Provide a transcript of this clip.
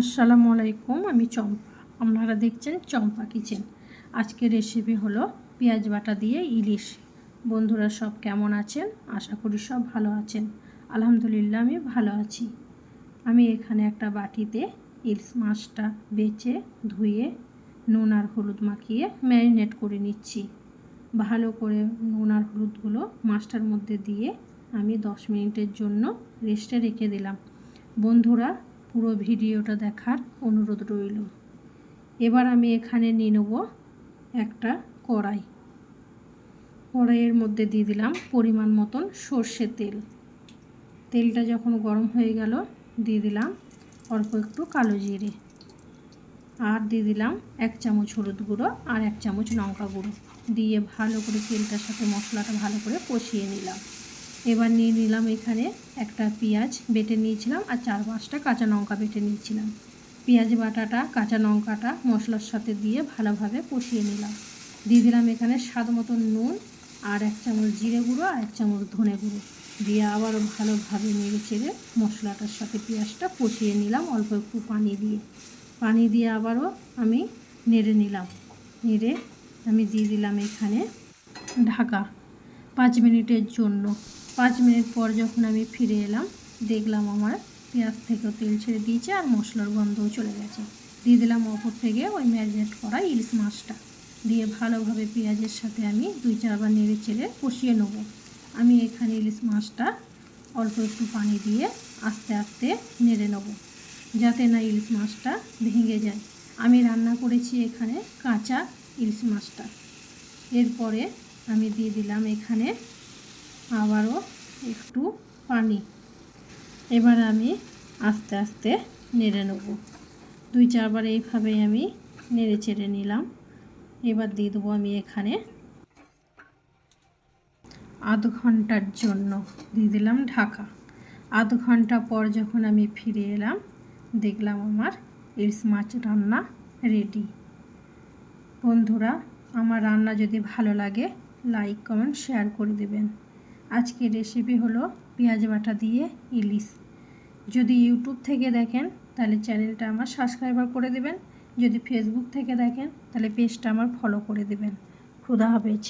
আসসালামু আলাইকুম, আমি চম্পা। আপনারা দেখছেন চম্পা কিচেন। আজকের রেসিপি হলো পেঁয়াজ বাটা দিয়ে ইলিশ। বন্ধুরা সব কেমন আছেন? আশা করি সব ভালো আছেন। আলহামদুলিল্লাহ, আমি ভালো আছি। আমি এখানে একটা বাটিতে ইলিশ মাছটা বেচে ধুয়ে, নুন আর হলুদ মাখিয়ে ম্যারিনেট করে নিচ্ছি। ভালো করে নুন আর হলুদগুলো মাছটার মধ্যে দিয়ে আমি দশ মিনিটের জন্য রেস্টে রেখে দিলাম। বন্ধুরা পুরো ভিডিওটা দেখার অনুরোধ রইল। এবার আমি এখানে নিয়ে নেব একটা কড়াই। কড়াইয়ের মধ্যে দিয়ে দিলাম পরিমাণ মতন সর্ষে তেল। তেলটা যখন গরম হয়ে গেল, দিয়ে দিলাম অল্প একটু কালো জিরে। আর দিয়ে দিলাম এক চামচ হলুদ গুঁড়ো আর এক চামচ লঙ্কা গুঁড়ো। দিয়ে ভালো করে তেলটার সাথে মশলাটা ভালো করে কষিয়ে নিলাম। এবার নিয়ে নিলাম এখানে একটা পেঁয়াজ বেটে নিয়েছিলাম আর চার পাঁচটা কাঁচা লঙ্কা বেটে নিয়েছিলাম। পেঁয়াজ বাটাটা, কাঁচা লঙ্কাটা মশলার সাথে দিয়ে ভালোভাবে কষিয়ে নিলাম। দিয়ে দিলাম এখানে স্বাদ মতো নুন আর এক চামচ জিরে গুঁড়ো আর এক চামচ ধনে গুঁড়ো। দিয়ে আবারও ভালোভাবে নেড়ে চেড়ে মশলাটার সাথে পেঁয়াজটা কষিয়ে নিলাম অল্প একটু পানি দিয়ে। পানি দিয়ে আবারও আমি নেড়ে নিলাম। নেড়ে আমি দিয়ে দিলাম এখানে ঢাকা পাঁচ মিনিটের জন্য। পাঁচ মিনিট পর যখন আমি ফিরে এলাম, দেখলাম আমার পেঁয়াজ থেকেও তেল ছেড়ে দিয়েছে আর মশলার গন্ধও চলে গেছে। দিয়ে দিলাম ওপর থেকে ওই ম্যারিনেট করা ইলিশ মাছটা। দিয়ে ভালোভাবে পেঁয়াজের সাথে আমি দুই চারবার নেড়ে চেড়ে কষিয়ে নেব। আমি এখানে ইলিশ মাছটা অল্প একটু পানি দিয়ে আস্তে আস্তে নেড়ে নেব, যাতে না ইলিশ মাছটা ভেঙে যায়। আমি রান্না করেছি এখানে কাঁচা ইলিশ মাছটা। এরপরে আমি দিয়ে দিলাম এখানে আবারও একটু পানি। এবার আমি আস্তে আস্তে নেড়ে নেব। দুই চারবার এইভাবেই আমি নেড়ে চেড়ে নিলাম। এবার দিয়ে দেবো আমি এখানে আধ ঘণ্টার জন্য। দিয়ে দিলাম ঢাকা। আধ ঘণ্টা পর যখন আমি ফিরে এলাম, দেখলাম আমার ইলিশ মাছ রান্না রেডি বন্ধুরা, আমার রান্না যদি ভালো লাগে লাইক কমেন্ট শেয়ার করে দেবেন। আজকের রেসিপি হলো পেঁয়াজ বাটা দিয়ে ইলিশ। যদি ইউটিউব থেকে দেখেন, তাহলে চ্যানেলটা আমার সাবস্ক্রাইবার করে দেবেন। যদি ফেসবুক থেকে দেখেন, তাহলে পেজটা আমার ফলো করে দেবেন। খুদা হাফেজ।